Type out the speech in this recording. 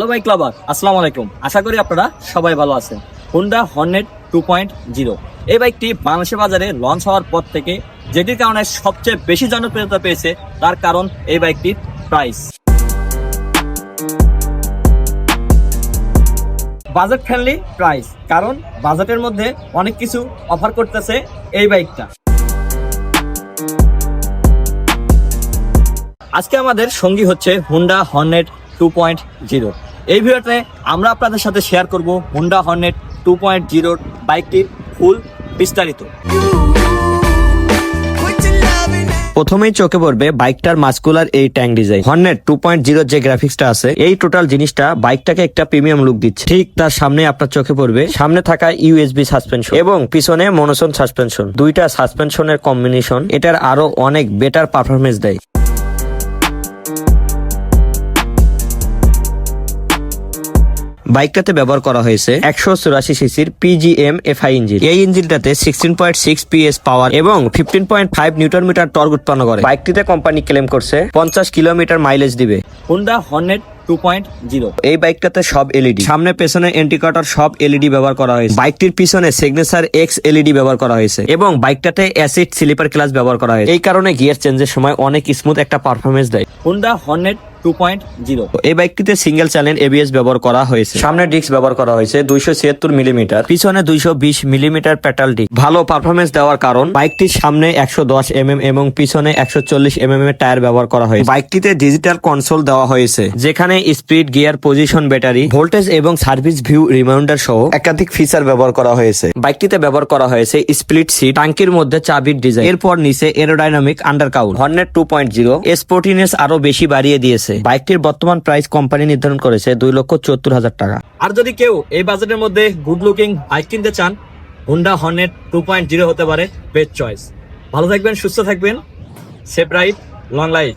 Hello bike লাভার আসসালামু আলাইকুম আশা করি আপনারা সবাই ভালো আছেন। Honda Hornet two point zero এই বাইকটি বাংলাদেশের বাজারে লঞ্চ হওয়ার পর থেকে যেটির কারণে সবচেয়ে বেশি জনপ্রিয়তা পেয়েছে, তার কারণ এই বাইকটির প্রাইস বাজেট ফ্রেন্ডলি প্রাইস কারণ বাজেটের মধ্যে অনেক কিছু অফার করতেছে এই বাইকটা। আজকে আমাদের সঙ্গী হচ্ছে Honda Hornet two point zero এই ভিডিওতে আমরা আপনাদের সাথে শেয়ার করব হুন্ডা হর্নেট টু পয়েন্ট জিরোর বাইকটির ফুল বিস্তারিত। প্রথমেই চোখে পড়বে বাইকটার মাস্কুলার এই tank design Hornet two point zero যে গ্রাফিক্সটা আছে, এই টোটাল জিনিসটা বাইকটাকে একটা প্রিমিয়াম লুক দিচ্ছে। ঠিক তার সামনে আপনার চোখে পড়বে, সামনে থাকা ইউএসবি সাসপেনশন এবং পিছনে মনোসন সাসপেনশন দুইটা সাসপেনশনের কম্বিনেশন এটার আরও অনেক বেটার পারফরমেন্স দেয়। বাইকটাতে ব্যবহার করা হয়েছে একশো চুরাশি সিসির পিজিএম এফআই ইঞ্জিন। এই ইঞ্জিনটাতে sixteen point six PS power এবং fifteen point five newton metre torque উৎপন্ন করে। বাইকটিতে কোম্পানি ক্লেম করছে পঞ্চাশ কিলোমিটার মাইলেজ দিবে। Honda Hornet two point zero এই বাইকটাতে সব এলইডি সামনে পেছনে এন্টিকাটার সব এলইডি ব্যবহার করা হয়েছে। বাইকটির পিছনে সিগনেচার এক্স এলইডি ব্যবহার করা হয়েছে এবং বাইকটাতে অ্যাসিড স্লিপার ক্লাস ব্যবহার করা হয়েছে। এই কারণে গিয়ার চেঞ্জের সময় অনেক স্মুথ একটা পারফরমেন্স দেয়। Honda Hornet two point zero এই বাইকটিতে সিঙ্গেল চ্যানেল এবিএস ব্যবহার করা হয়েছে। সামনে ডিস্ক ব্যবহার করা হয়েছে দুইশো ছিয়াত্তর মিলিমিটার পিছনে দুইশো বিশ মিলিমিটার পেটাল ডিস্ক ভালো পারফরমেন্স দেওয়ার কারণ বাইকটির সামনে একশো দশ এমএম এবং পিছনে একশো চল্লিশ এমএম এর টায়ার ব্যবহার করা হয়েছে। বাইকটিতে ডিজিটাল কনসোল দেওয়া হয়েছে। যেখানে speed gear position battery voltage এবং সার্ভিস ভিউ রিমাইন্ডার সহ একাধিক ফিচার ব্যবহার করা হয়েছে। বাইকটিতে ব্যবহার করা হয়েছে স্প্লিট সিট টাঙ্কির মধ্যে চাবির ডিজাইন এরপর নিচে aerodynamic under count Hornet two point zero sportiness আরও বেশি বাড়িয়ে দিয়েছে। বাইকটির বর্তমান প্রাইস কোম্পানি নির্ধারণ করেছে দুই লক্ষ চুয়াত্তর হাজার টাকা। আর যদি কেউ এই বাজেটের মধ্যে গুড লুকিং বাইক কিনতে চান Honda Hornet two point zero হতে পারে বেস্ট চয়েস ভালো থাকবেন, সুস্থ থাকবেন। Safe ride long life